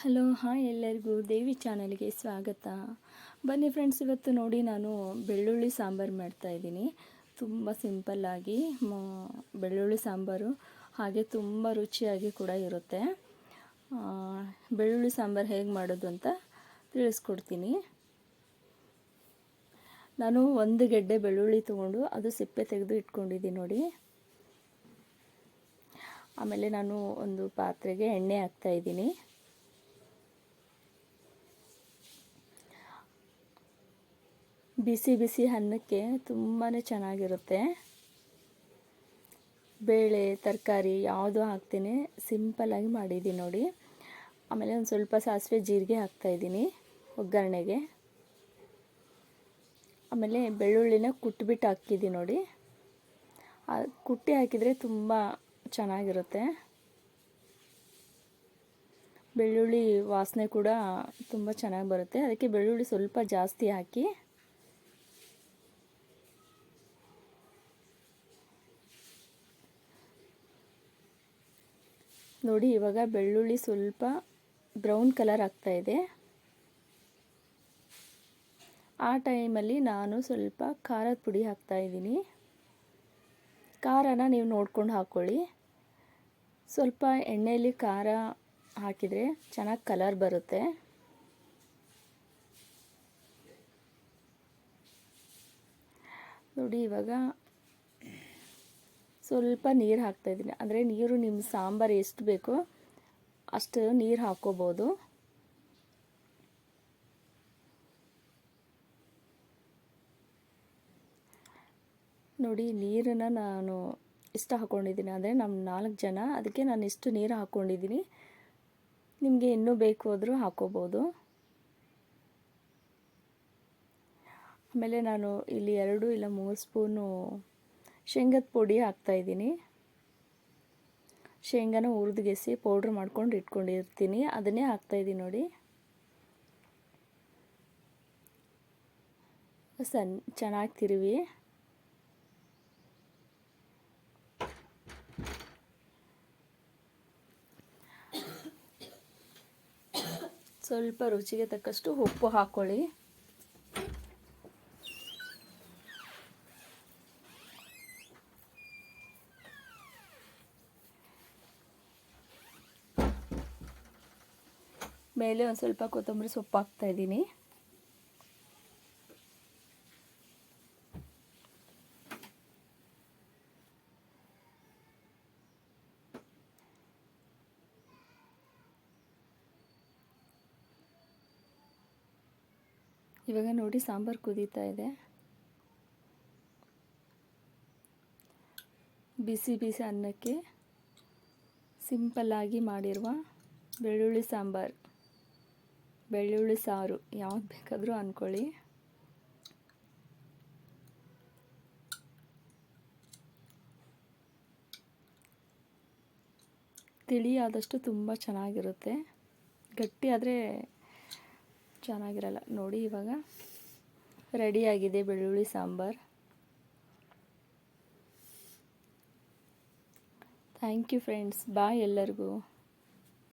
Hello, hi ಎಲ್ಲರಿಗೂ. ದೇವಿ ಚಾನಲ್ಗೆ ಸ್ವಾಗತ. ಬನ್ನಿ ಫ್ರೆಂಡ್ಸ್ ಇವತ್ತು ನೋಡಿ ನಾನು ಬೆಳ್ಳುಳ್ಳಿ ಸಾಂಬಾರು ಮಾಡ್ತಾಯಿದ್ದೀನಿ ತುಂಬ ಸಿಂಪಲ್ಲಾಗಿ ಬೆಳ್ಳುಳ್ಳಿ ಸಾಂಬಾರು. ಹಾಗೆ ತುಂಬ ರುಚಿಯಾಗಿ ಕೂಡ ಇರುತ್ತೆ. ಬೆಳ್ಳುಳ್ಳಿ ಸಾಂಬಾರು ಹೇಗೆ ಮಾಡೋದು ಅಂತ ತಿಳಿಸ್ಕೊಡ್ತೀನಿ. ನಾನು ಒಂದು ಗೆಡ್ಡೆ ಬೆಳ್ಳುಳ್ಳಿ ತೊಗೊಂಡು ಅದು ಸಿಪ್ಪೆ ತೆಗೆದು ಇಟ್ಕೊಂಡಿದ್ದೀನಿ ನೋಡಿ. ಆಮೇಲೆ ನಾನು ಒಂದು ಪಾತ್ರೆಗೆ ಎಣ್ಣೆ ಹಾಕ್ತಾ ಬಿಸಿ ಬಿಸಿ ಅನ್ನಕ್ಕೆ ತುಂಬಾ ಚೆನ್ನಾಗಿರುತ್ತೆ. ಬೇಳೆ, ತರಕಾರಿ ಯಾವುದು ಹಾಕ್ತೀನಿ. ಸಿಂಪಲ್ಲಾಗಿ ಮಾಡಿದ್ದೀನಿ ನೋಡಿ. ಆಮೇಲೆ ಒಂದು ಸ್ವಲ್ಪ ಸಾಸಿವೆ ಜೀರಿಗೆ ಹಾಕ್ತಾಯಿದ್ದೀನಿ ಒಗ್ಗರಣೆಗೆ. ಆಮೇಲೆ ಬೆಳ್ಳುಳ್ಳಿನ ಕುಟ್ಬಿಟ್ಟು ಹಾಕಿದ್ದೀನಿ ನೋಡಿ. ಕುಟ್ಟಿ ಹಾಕಿದರೆ ತುಂಬ ಚೆನ್ನಾಗಿರುತ್ತೆ. ಬೆಳ್ಳುಳ್ಳಿ ವಾಸನೆ ಕೂಡ ತುಂಬ ಚೆನ್ನಾಗಿ ಬರುತ್ತೆ. ಅದಕ್ಕೆ ಬೆಳ್ಳುಳ್ಳಿ ಸ್ವಲ್ಪ ಜಾಸ್ತಿ ಹಾಕಿ ನೋಡಿ, ಇವಾಗ ಬೆಳ್ಳುಳ್ಳಿ ಸ್ವಲ್ಪ ಬ್ರೌನ್ ಕಲರ್ ಆಗ್ತಾ ಇದೆ. ಆ ಟೈಮಲ್ಲಿ ನಾನು ಸ್ವಲ್ಪ ಖಾರದ ಪುಡಿ ಹಾಕ್ತಾ ಇದ್ದೀನಿ. ಖಾರನ ನೀವು ನೋಡ್ಕೊಂಡು ಹಾಕ್ಕೊಳ್ಳಿ ಸ್ವಲ್ಪ ಎಣ್ಣೆಯಲ್ಲಿ ಖಾರ ಹಾಕಿದರೆ ಚೆನ್ನಾಗಿ ಕಲರ್ ಬರುತ್ತೆ. ನೋಡಿ, ಇವಾಗ ಸ್ವಲ್ಪ ನೀರು ಹಾಕ್ತಾಯಿದ್ದೀನಿ ಅಂದರೆ ನೀರು ನಿಮ್ಮ ಸಾಂಬಾರು ಎಷ್ಟು ಬೇಕೋ ಅಷ್ಟು ನೀರು ಹಾಕ್ಕೋಬೋದು ನೋಡಿ, ನೀರನ್ನು ನಾನು ಇಷ್ಟು ಹಾಕ್ಕೊಂಡಿದ್ದೀನಿ ಅಂದರೆ ನಮ್ಮ ನಾಲ್ಕು ಜನ, ಅದಕ್ಕೆ ನಾನು ಇಷ್ಟು ನೀರು ಹಾಕ್ಕೊಂಡಿದ್ದೀನಿ ನಿಮಗೆ ಇನ್ನೂ ಬೇಕು ಆದರೂ ಹಾಕ್ಕೋಬೋದು ಆಮೇಲೆ ನಾನು ಇಲ್ಲಿ ಎರಡು ಇಲ್ಲ ಮೂರು ಸ್ಪೂನು ಶೇಂಗದ ಪುಡಿ ಹಾಕ್ತಾಯಿದ್ದೀನಿ ಶೇಂಗಾನ ಹುರಿದುಗೆಸಿ ಪೌಡ್ರ್ ಮಾಡ್ಕೊಂಡು ಇಟ್ಕೊಂಡಿರ್ತೀನಿ. ಅದನ್ನೇ ಹಾಕ್ತಾಯಿದ್ದೀನಿ ನೋಡಿ. ಸಣ್ಣ ಚೆನ್ನಾಗಿ ತಿರುವಿ. ಸ್ವಲ್ಪ ರುಚಿಗೆ ತಕ್ಕಷ್ಟು ಉಪ್ಪು ಹಾಕ್ಕೊಳ್ಳಿ ಮೇಲೆ ಒಂದು ಸ್ವಲ್ಪ ಕೊತ್ತಂಬರಿ ಸೊಪ್ಪು ಹಾಕ್ತಾ ಇದ್ದೀನಿ. ಇವಾಗ ನೋಡಿ ಸಾಂಬಾರು ಕುದೀತಾ ಇದೆ. ಬಿಸಿ ಬಿಸಿ ಅನ್ನಕ್ಕೆ ಸಿಂಪಲ್ಲಾಗಿ ಮಾಡಿರುವ ಬೆಳ್ಳುಳ್ಳಿ ಸಾಂಬಾರು. ಬೆಳ್ಳುಳ್ಳಿ ಸಾರು. ಯಾವ್ದು ಬೇಕಾದರೂ ಅಂದ್ಕೊಳ್ಳಿ ತಿಳಿ ಆದಷ್ಟು ತುಂಬ ಚೆನ್ನಾಗಿರುತ್ತೆ. ಗಟ್ಟಿ ಆದರೆ ಚೆನ್ನಾಗಿರಲ್ಲ. ನೋಡಿ ಇವಾಗ ರೆಡಿಯಾಗಿದೆ ಬೆಳ್ಳುಳ್ಳಿ sambar. Thank you friends bye ಎಲ್ಲರಿಗೂ.